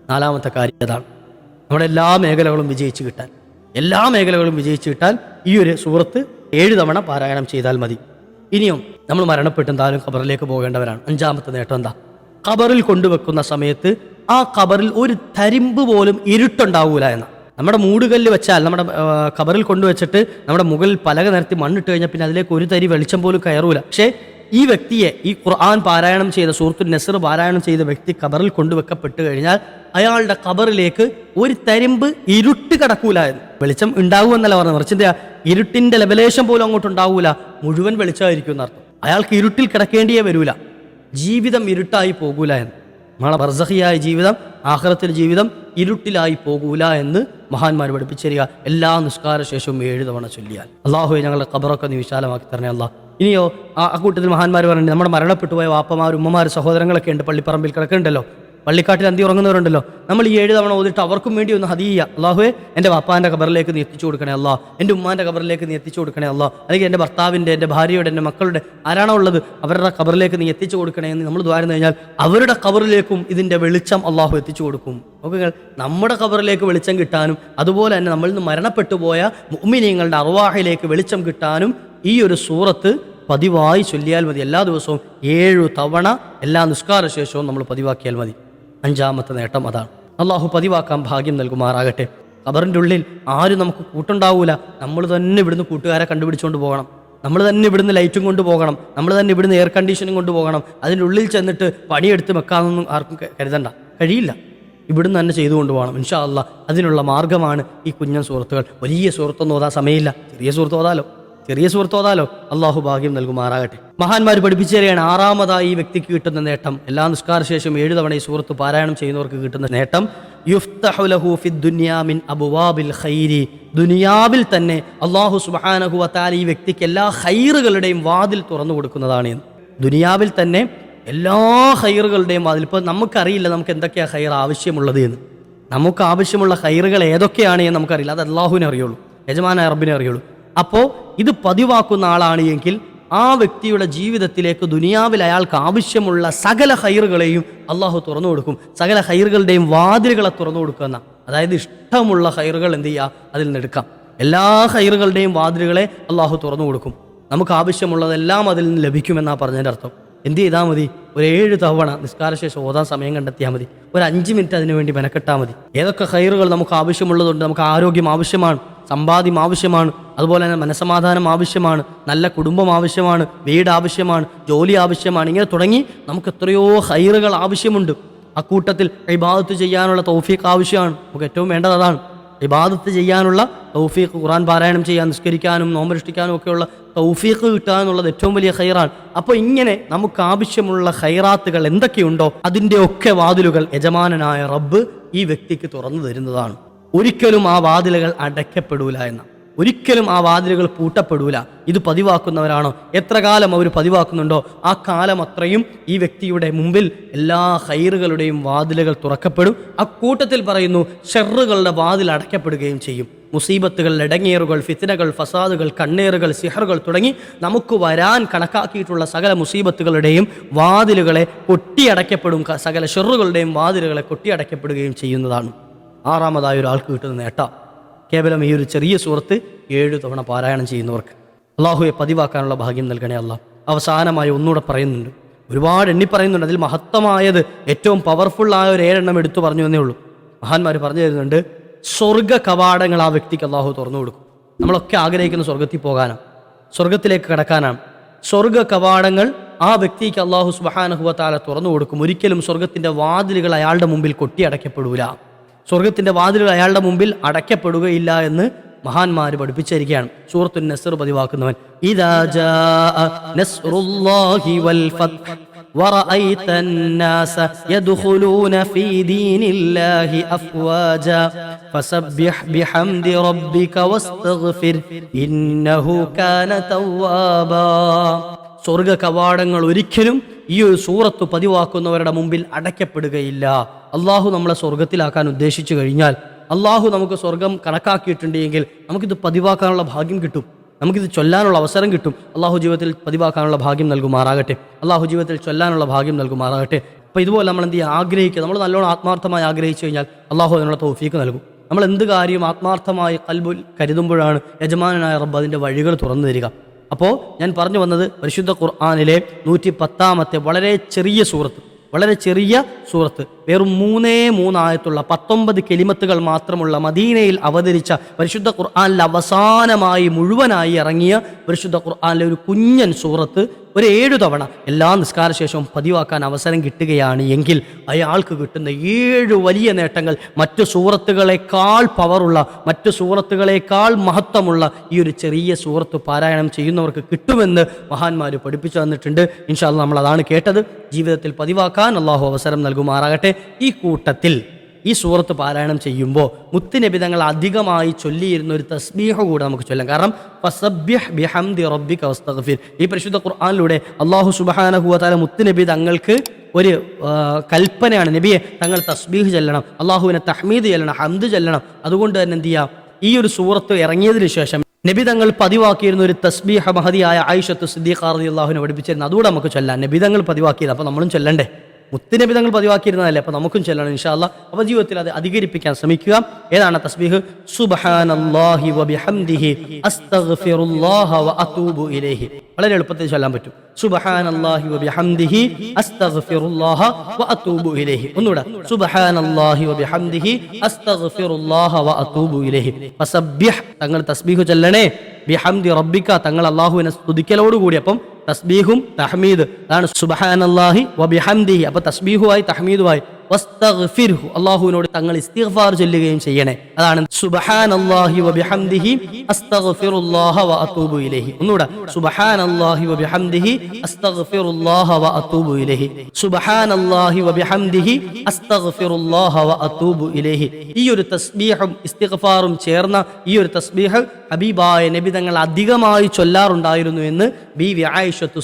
നാലാമത്തെ കാര്യം അതാണ്. നമ്മുടെ എല്ലാ മേഖലകളും വിജയിച്ചു കിട്ടാൻ. എല്ലാ മേഖലകളും വിജയിച്ചു കിട്ടാൻ ഈ ഒരു സുഹൃത്ത് ഏഴ് തവണ പാരായണം ചെയ്താൽ മതി. ഇനിയും നമ്മൾ മരണപ്പെട്ട് എന്തായാലും ഖബറിലേക്ക് പോകേണ്ടവരാണ്. അഞ്ചാമത്തെ നേട്ടം എന്താ? ഖബറിൽ കൊണ്ടുവെക്കുന്ന സമയത്ത് ആ ഖബറിൽ ഒരു തരിമ്പ് പോലും ഇരുട്ടുണ്ടാവൂല എന്ന. നമ്മുടെ മൂടുകല്ല് വെച്ചാൽ നമ്മുടെ ഖബറിൽ കൊണ്ടുവച്ചിട്ട് നമ്മുടെ മുകളിൽ പലക നിരത്തി മണ്ണിട്ട് കഴിഞ്ഞാൽ പിന്നെ അതിലേക്ക് ഒരു തരി വെളിച്ചം പോലും കയറൂല. പക്ഷേ ഈ വ്യക്തിയെ ഈ ഖുർആൻ പാരായണം ചെയ്ത സൂറത്തുൽ നസർ പാരായണം ചെയ്ത വ്യക്തി കബറിൽ കൊണ്ടുവെക്കപ്പെട്ട് കഴിഞ്ഞാൽ അയാളുടെ കബറിലേക്ക് ഒരു തരിമ്പ് ഇരുട്ട് കിടക്കൂലായിരുന്നു വെളിച്ചം ഉണ്ടാവുമെന്നല്ല മറിച്ച് എന്താ ഇരുട്ടിന്റെ ലെവലേഷൻ പോലും അങ്ങോട്ട് ഉണ്ടാവൂല. മുഴുവൻ വെളിച്ചമായിരിക്കും എന്നർത്ഥം അയാൾക്ക് ഇരുട്ടിൽ കിടക്കേണ്ടിയേ വരൂല. ജീവിതം ഇരുട്ടായി പോകൂല എന്ന്. നമ്മളെ ബർസഹിയായ ജീവിതം ആഹ്റത്തിലെ ജീവിതം ഇരുട്ടിലായി പോകൂല എന്ന് മഹാന്മാർ പഠിപ്പിച്ചു തരിക എല്ലാ നിസ്കാര ശേഷവും ഏഴ് തവണ ചൊല്ലിയാൽ. അള്ളാഹുവെ ഞങ്ങളുടെ ഖബറൊക്കെ നീ വിശാലമാക്കി തരണേ അല്ലാ ഇനിയോ ആ അക്കൂട്ടത്തിൽ കൂട്ടത്തിൽ മഹാന്മാർ പറയുന്നത് നമ്മുടെ മരണപ്പെട്ടു പോയ വാപ്പമാർ ഉമ്മമാർ സഹോദരങ്ങളൊക്കെ ഉണ്ട് പള്ളിപ്പറമ്പിൽ കിടക്കുന്നുണ്ടല്ലോ. പള്ളിക്കാട്ടിൽ അന്തി ഉറങ്ങുന്നവരുണ്ടല്ലോ. നമ്മൾ ഈ ഏഴ് തവണ ഓതിട്ട് അവർക്കും വേണ്ടി ഒന്ന് ഹദീയ അള്ളാഹുവെ എന്റെ വാപ്പാന്റെ കബറിലേക്ക് നീ എത്തിച്ചു കൊടുക്കണേ അല്ലാ. എന്റെ ഉമ്മാന്റെ കബറിലേക്ക് നീ എത്തിച്ചു കൊടുക്കണേ അല്ലാ. അല്ലെങ്കിൽ എന്റെ ഭർത്താവിന്റെ എന്റെ ഭാര്യയുടെ എന്റെ മക്കളുടെ ആരാണോ ഉള്ളത് അവരുടെ കബറിലേക്ക് നീ എത്തിച്ചു കൊടുക്കണേ എന്ന് നമ്മൾ ദ്വാരം കഴിഞ്ഞാൽ അവരുടെ കബറിലേക്കും ഇതിന്റെ വെളിച്ചം അള്ളാഹു എത്തിച്ചു കൊടുക്കും. നോക്കുക നമ്മുടെ കബറിലേക്ക് വെളിച്ചം കിട്ടാനും അതുപോലെ തന്നെ നമ്മളിൽ നിന്ന് മരണപ്പെട്ടു പോയ മുഅ്മിനീങ്ങളുടെ അറുവാഹയിലേക്ക് വെളിച്ചം കിട്ടാനും ഈ ഒരു സൂറത്ത് പതിവായി ചൊല്ലിയാൽ മതി. എല്ലാ ദിവസവും ഏഴു തവണ എല്ലാ നിസ്കാര ശേഷവും നമ്മൾ പതിവാക്കിയാൽ മതി. അഞ്ചാമത്തെ നേട്ടം അതാണ്. അള്ളാഹു പതിവാക്കാൻ ഭാഗ്യം നൽകുമാറാകട്ടെ. ഖബറിന്റെ ഉള്ളിൽ ആരും നമുക്ക് കൂട്ടുണ്ടാവൂല. നമ്മൾ തന്നെ ഇവിടുന്ന് കൂട്ടുകാരെ കണ്ടുപിടിച്ചുകൊണ്ട് പോകണം. നമ്മൾ തന്നെ ഇവിടുന്ന് ലൈറ്റും കൊണ്ട് പോകണം. നമ്മൾ തന്നെ ഇവിടുന്ന് എയർ കണ്ടീഷനും കൊണ്ട് പോകണം. അതിന്റെ ഉള്ളിൽ ചെന്നിട്ട് പണിയെടുത്ത് വെക്കാമെന്നൊന്നും ആർക്കും കരുതണ്ട. കഴിയില്ല. ഇവിടുന്ന് തന്നെ ചെയ്തു കൊണ്ടുപോകണം ഇൻഷാ അള്ളാ അതിനുള്ള മാർഗമാണ് ഈ കുഞ്ഞൻ സുഹൃത്തുക്കൾ വലിയ സുഹൃത്തൊന്നും ഓതാ സമയമില്ല. ചെറിയ സുഹൃത്ത് ഓതാലോ. ചെറിയ സുഹൃത്തോതാലോ അള്ളാഹു ഭാഗ്യം നൽകുമാറാകട്ടെ. മഹാന്മാർ പഠിപ്പിച്ചു തരികയാണ് ആറാമതായി ഈ വ്യക്തിക്ക് കിട്ടുന്ന നേട്ടം. എല്ലാ നിസ്കാര ശേഷം ഏഴ് തവണ ഈ സുഹൃത്ത് പാരായണം ചെയ്യുന്നവർക്ക് കിട്ടുന്ന നേട്ടം. യുഫ്തഹു ലഹു ഫിദ് ദുനിയാ മിൻ അബുവാബിൽ ഖൈരി. ദുനിയാവിൽ തന്നെ അള്ളാഹു സുബ്ഹാനഹു വതആല ഈ വ്യക്തിക്ക് എല്ലാ ഹൈറുകളുടെയും വാതിൽ തുറന്നു കൊടുക്കുന്നതാണ് ദുനിയാവിൽ തന്നെ എല്ലാ ഹൈറുകളുടെയും വാതിൽ. ഇപ്പോൾ നമുക്കറിയില്ല നമുക്ക് എന്തൊക്കെയാണ് ഹൈർ ആവശ്യമുള്ളത് എന്ന്. നമുക്ക് ആവശ്യമുള്ള ഹൈറുകൾ ഏതൊക്കെയാണ് എന്ന് നമുക്കറിയില്ല. അത് അള്ളാഹുവിനെ അറിയുള്ളൂ. യജമാന അറബിനെ അറിയുള്ളൂ. അപ്പോൾ ഇത് പതിവാക്കുന്ന ആളാണ് എങ്കിൽ ആ വ്യക്തിയുടെ ജീവിതത്തിലേക്ക് ദുനിയാവിൽ അയാൾക്ക് ആവശ്യമുള്ള സകല ഹൈറുകളെയും അള്ളാഹു തുറന്നു കൊടുക്കും. സകല ഹൈറുകളുടെയും വാതിലുകളെ തുറന്നു കൊടുക്കുന്ന അതായത് ഇഷ്ടമുള്ള ഹൈറുകൾ എന്ത് ചെയ്യുക? അതിൽ നിന്ന് എടുക്കാം. എല്ലാ ഹൈറുകളുടെയും വാതിലുകളെ അള്ളാഹു തുറന്നു കൊടുക്കും. നമുക്ക് ആവശ്യമുള്ളതെല്ലാം അതിൽ നിന്ന് ലഭിക്കുമെന്നാണ് പറഞ്ഞതിന്റെ അർത്ഥം. എന്ത് ചെയ്താൽ മതി? ഒരു ഏഴ് തവണ നിസ്കാരശേഷം ഓതാൻ സമയം കണ്ടെത്തിയാൽ മതി. ഒരു അഞ്ച് മിനിറ്റ് അതിനുവേണ്ടി മെനക്കെട്ടാൽ മതി. ഏതൊക്കെ ഹൈറുകൾ നമുക്ക് ആവശ്യമുള്ളതുണ്ട് നമുക്ക് ആരോഗ്യം ആവശ്യമാണ്. സമ്പാദ്യം ആവശ്യമാണ്. അതുപോലെ തന്നെ മനസമാധാനം ആവശ്യമാണ്. നല്ല കുടുംബം ആവശ്യമാണ്. വീട് ആവശ്യമാണ്. ജോലി ആവശ്യമാണ്. ഇങ്ങനെ തുടങ്ങി നമുക്ക് എത്രയോ ഹൈറുകൾ ആവശ്യമുണ്ട്. ആ കൂട്ടത്തിൽ ഇബാദത്ത് ചെയ്യാനുള്ള തൗഫീഖ് ആവശ്യമാണ്. നമുക്ക് ഏറ്റവും വേണ്ടത് അതാണ്. ഇബാദത്ത് ചെയ്യാനുള്ള തൗഫീഖ് ഖുറാൻ പാരായണം ചെയ്യാൻ നിസ്കരിക്കാനും നോമ്പനുഷ്ഠിക്കാനും ഒക്കെയുള്ള തൗഫീഖ് കിട്ടുക എന്നുള്ളത് ഏറ്റവും വലിയ ഹൈറാണ് അപ്പോൾ ഇങ്ങനെ നമുക്ക് ആവശ്യമുള്ള ഹൈറാത്തുകൾ എന്തൊക്കെയുണ്ടോ അതിന്റെ ഒക്കെ വാതിലുകൾ യജമാനനായ റബ്ബ് ഈ വ്യക്തിക്ക് തുറന്നു തരുന്നതാണ്. ഒരിക്കലും ആ വാതിലുകൾ അടയ്ക്കപ്പെടൂല എന്ന. ഒരിക്കലും ആ വാതിലുകൾ പൂട്ടപ്പെടൂല. ഇത് പതിവാക്കുന്നവരാണോ? എത്ര കാലം അവർ പതിവാക്കുന്നുണ്ടോ? ആ കാലം അത്രയും ഈ വ്യക്തിയുടെ മുമ്പിൽ എല്ലാ ഹൈറുകളുടെയും വാതിലുകൾ തുറക്കപ്പെടും. ആ കൂട്ടത്തിൽ പറയുന്നു ഷെറുകളുടെ വാതിൽ അടയ്ക്കപ്പെടുകയും ചെയ്യും. മുസീബത്തുകൾ ഇടങ്ങേറുകൾ ഫിത്തിനകൾ ഫസാദുകൾ കണ്ണേറുകൾ സിഹറുകൾ തുടങ്ങി നമുക്ക് വരാൻ കണക്കാക്കിയിട്ടുള്ള സകല മുസീബത്തുകളുടെയും വാതിലുകളെ കൊട്ടിയടയ്ക്കപ്പെടും. സകല ഷെറുകളുടെയും വാതിലുകളെ കൊട്ടിയടയ്ക്കപ്പെടുകയും ചെയ്യുന്നതാണ്. ആറാമതായ ഒരാൾക്ക് കിട്ടുന്ന നേട്ടം. കേവലം ഈ ഒരു ചെറിയ സുഹൃത്ത് ഏഴ് തവണ പാരായണം ചെയ്യുന്നവർക്ക്. അള്ളാഹുയെ പതിവാക്കാനുള്ള ഭാഗ്യം നൽകണേ അല്ല അവസാനമായി ഒന്നുകൂടെ പറയുന്നുണ്ട്. ഒരുപാട് എണ്ണി പറയുന്നുണ്ട്. അതിൽ മഹത്തമായത് ഏറ്റവും പവർഫുൾ ആയ ഒരു ഏഴെണ്ണം എടുത്തു പറഞ്ഞു എന്നേ ഉള്ളൂ. മഹാന്മാർ പറഞ്ഞു തരുന്നുണ്ട് സ്വർഗ കവാടങ്ങൾ ആ വ്യക്തിക്ക് അള്ളാഹു തുറന്നു കൊടുക്കും. നമ്മളൊക്കെ ആഗ്രഹിക്കുന്ന സ്വർഗത്തിൽ പോകാനാണ് സ്വർഗത്തിലേക്ക് കടക്കാനാണ് സ്വർഗ കവാടങ്ങൾ ആ വ്യക്തിക്ക് അള്ളാഹു സുബഹാനഹുവത്താല തുറന്നു കൊടുക്കും. ഒരിക്കലും സ്വർഗത്തിന്റെ വാതിലുകൾ അയാളുടെ മുമ്പിൽ കൊട്ടിയടയ്ക്കപ്പെടൂല സ്വർഗത്തിന്റെ വാതിലുകൾ അയാളുടെ മുമ്പിൽ അടയ്ക്കപ്പെടുകയില്ല എന്ന് മഹാന്മാര് പഠിപ്പിച്ചിരിക്കുകയാണ് സൂറത്തു നസർ പതിവാക്കുന്നവൻ ഇദാ ജാഅ നസ്റുല്ലാഹി വൽ ഫത്ഹ് ورأيت الناس يدخلون في دين الله أفواجا فسبح بحمد ربك واستغفر إنه كان توابا സ്വർഗ കവാടങ്ങൾ ഒരിക്കലും ഈ ഒരു സൂറത്ത് പതിവാക്കുന്നവരുടെ മുമ്പിൽ അടയ്ക്കപ്പെടുകയില്ല. അള്ളാഹു നമ്മളെ സ്വർഗത്തിലാക്കാൻ ഉദ്ദേശിച്ചു കഴിഞ്ഞാൽ അള്ളാഹു നമുക്ക് സ്വർഗം കണക്കാക്കിയിട്ടുണ്ടെങ്കിൽ നമുക്കിത് പതിവാക്കാനുള്ള ഭാഗ്യം കിട്ടും. നമുക്കിത് ചൊല്ലാനുള്ള അവസരം കിട്ടും. അള്ളാഹു ജീവിതത്തിൽ പതിവാക്കാനുള്ള ഭാഗ്യം നൽകുമാറാകട്ടെ. അള്ളാഹു ജീവിതത്തിൽ ചൊല്ലാനുള്ള ഭാഗ്യം നൽകുമാറാകട്ടെ. അപ്പോൾ ഇതുപോലെ നമ്മൾ എന്ത് ചെയ്യുക ആഗ്രഹിക്കുക. നമ്മൾ നല്ലോണം ആത്മാർത്ഥമായി ആഗ്രഹിച്ചു കഴിഞ്ഞാൽ അള്ളാഹു അതിനുള്ള തൗഫീക്ക് നൽകും. നമ്മൾ എന്ത് കാര്യം ആത്മാർത്ഥമായി കൽബുൽ കരുതുമ്പോഴാണ് യജമാനായ റബ്ബ് അതിന്റെ വഴികൾ തുറന്നു തരിക. അപ്പോൾ ഞാൻ പറഞ്ഞു വന്നത് പരിശുദ്ധ ഖുർആാനിലെ നൂറ്റി പത്താമത്തെ വളരെ ചെറിയ സൂറത്ത് വളരെ ചെറിയ സൂറത്ത്. വെറും മൂന്നേ മൂന്നായത്തുള്ള പത്തൊമ്പത് കെലിമത്തുകൾ മാത്രമുള്ള മദീനയിൽ അവതരിച്ച പരിശുദ്ധ ഖുർആാനിൽ അവസാനമായി മുഴുവനായി ഇറങ്ങിയ പരിശുദ്ധ ഖുർആാനിലെ ഒരു കുഞ്ഞൻ സൂറത്ത് ഒരു ഏഴു തവണ എല്ലാ നിസ്കാര ശേഷവും പതിവാക്കാൻ അവസരം കിട്ടുകയാണ് എങ്കിൽ അയാൾക്ക് കിട്ടുന്ന ഏഴ് വലിയ നേട്ടങ്ങൾ മറ്റു സൂറത്തുകളെക്കാൾ പവറുള്ള മറ്റു സൂറത്തുകളെക്കാൾ മഹത്വമുള്ള ഈ ഒരു ചെറിയ സൂറത്ത് പാരായണം ചെയ്യുന്നവർക്ക് കിട്ടുമെന്ന് മഹാന്മാർ പഠിപ്പിച്ചു തന്നിട്ടുണ്ട്. ഇൻഷാല്ല നമ്മൾ അതാണ് കേട്ടത്. ജീവിതത്തിൽ പതിവാക്കാൻ അള്ളാഹു അവസരം നൽകുമാറാകട്ടെ. ഈ കൂട്ടത്തിൽ ഈ സൂറത്ത് പാരായണം ചെയ്യുമ്പോൾ മുത്തുനബി തങ്ങൾ അധികമായി ചൊല്ലിയിരുന്ന ഒരു തസ്ബീഹ കൂടെ നമുക്ക് ചൊല്ലാം. കാരണം ഫസബ്യഹ് ബിഹംദി റബ്ബിക വസ്തഗ്ഫിർ. ഈ പരിശുദ്ധ ഖുർആാനിലൂടെ അള്ളാഹു സുബ്ഹാനഹു വതആല മുത്തുനബി തങ്ങൾക്ക് ഒരു കൽപ്പനയാണ്. നബിയെ തങ്ങൾ തസ്ബീഹ് ചെല്ലണം അള്ളാഹുവിനെ തഹ്മീദ് ചെല്ലണം ഹംദ് ചെല്ലണം. അതുകൊണ്ട് തന്നെ എന്ത് ചെയ്യാം? ഈ ഒരു സൂറത്ത് ഇറങ്ങിയതിന് ശേഷം നബി തങ്ങൾ പതിവാക്കിയിരുന്ന ഒരു തസ്ബീഹ മഹതിയായ ആയിഷത്ത് സിദ്ദീഖ് അള്ളാഹുവിനെ പഠിപ്പിച്ചിരുന്നു. അതുകൂടെ നമുക്ക് ചൊല്ലാം. നബി തങ്ങൾ പതിവാക്കിയത്. അപ്പോൾ നമ്മളും ചൊല്ലണ്ടേ? മുത്തുനബി തങ്ങൾ പതിവാക്കിയിരുന്നതല്ലേ? അപ്പോൾ നമുക്കും ചെല്ലണം ഇൻഷാല്ല അപ്പോൾ ജീവിതത്തിൽ അത് അധികരിപ്പിക്കാൻ ശ്രമിക്കുക. ഏതാണ് തസ്ബീഹ്? സുബ്ഹാനല്ലാഹി വബിഹംദിഹി അസ്തഗ്ഫിറുല്ലാഹ വഅതൂബു ഇലൈഹി. വളരെ എളുപ്പത്തിൽ ചൊല്ലാൻ പറ്റും. സുബ്ഹാനല്ലാഹി വബിഹംദിഹി അസ്തഗ്ഫിറുല്ലാഹ വഅതൂബു ഇലൈഹി. ഒന്നുകൂടെ. സുബ്ഹാനല്ലാഹി വബിഹംദിഹി അസ്തഗ്ഫിറുല്ലാഹ വഅതൂബു ഇലൈഹി. ഫസബ്ബിഹ്. തങ്ങൾ തസ്ബീഹ് ചൊല്ലണേ. ബിഹംദി റബ്ബിക്ക തങ്ങൾ അള്ളാഹുവിനെ സ്തുതിക്കലോടുകൂടി. അപ്പം തസ്ബീഹും തഹ്മീദ്. അതാണ് സുബ്ഹാനല്ലാഹി വബിഹംദിഹി അപ്പോൾ തസ്ബീഹുമായി തഹ്മീദുമായി അള്ളാഹുവിനോട് തങ്ങൾ ഇസ്തിഗ്ഫാർ ചൊല്ലുകയും ചെയ്യണേ. അതാണ് സുബ്ഹാനല്ലാഹി വബിഹംദിഹി അസ്തഗ്ഫിറുല്ലാഹ ഇലൈഹി. വബിഹംദിഹി അസ്തഗ്ഫിറുല്ലാഹ ഇലൈഹി. വബിഹംദിഹി അസ്തഗ്ഫിറുല്ലാഹ ഇലൈഹി. ഈ ഒരു തസ്ബീഹും ഇസ്തിഗ്ഫാറും ചേർന്ന ഈ ഒരു തസ്ബീഹ് ഹബീബായ നബി തങ്ങൾ അധികമായി ചൊല്ലാറുണ്ടായിരുന്നു എന്ന് ബി വി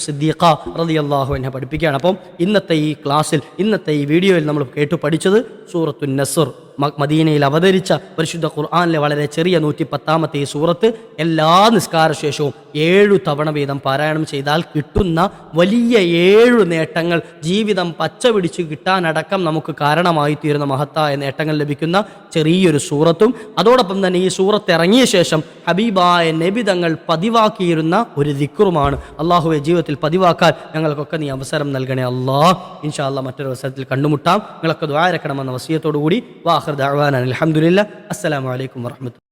സിദ്ദീഖ റളിയല്ലാഹു അൻഹ പഠിപ്പിക്കുകയാണ്. അപ്പം ഇന്നത്തെ ഈ ക്ലാസ്സിൽ ഇന്നത്തെ ഈ വീഡിയോയിൽ നമ്മൾ കേട്ടു പഠിച്ചത് സൂറത്തു നസർ. മദീനയിൽ അവതരിച്ച പരിശുദ്ധ ഖുർആാനിലെ വളരെ ചെറിയ നൂറ്റി പത്താമത്തെ ഈ സൂറത്ത് എല്ലാ നിസ്കാര ശേഷവും ഏഴു തവണ വീതം പാരായണം ചെയ്താൽ കിട്ടുന്ന വലിയ ഏഴു നേട്ടങ്ങൾ ജീവിതം പച്ച പിടിച്ച് കിട്ടാനടക്കം നമുക്ക് കാരണമായി തീരുന്ന മഹത്തായ നേട്ടങ്ങൾ ലഭിക്കുന്ന ചെറിയൊരു സൂറത്തും. അതോടൊപ്പം തന്നെ ഈ സൂറത്ത് ഇറങ്ങിയ ശേഷം ഹബീബായ നബിതങ്ങൾ പതിവാക്കിയിരുന്ന ഒരു ദിക്കുറുമാണ് അള്ളാഹുവെ ജീവിതത്തിൽ പതിവാക്കാൻ ഞങ്ങൾക്കൊക്കെ നീ അവസരം നൽകണേ അള്ളാഹ് ഇൻഷാ മറ്റൊരു അവസരത്തിൽ കണ്ടുമുട്ടാം. നിങ്ങളൊക്കെ ദ്വാരക്കണമെന്ന വസിയത്തോടു കൂടി وآخر دعوانا الحمد لله. السلام عليكم ورحمة الله.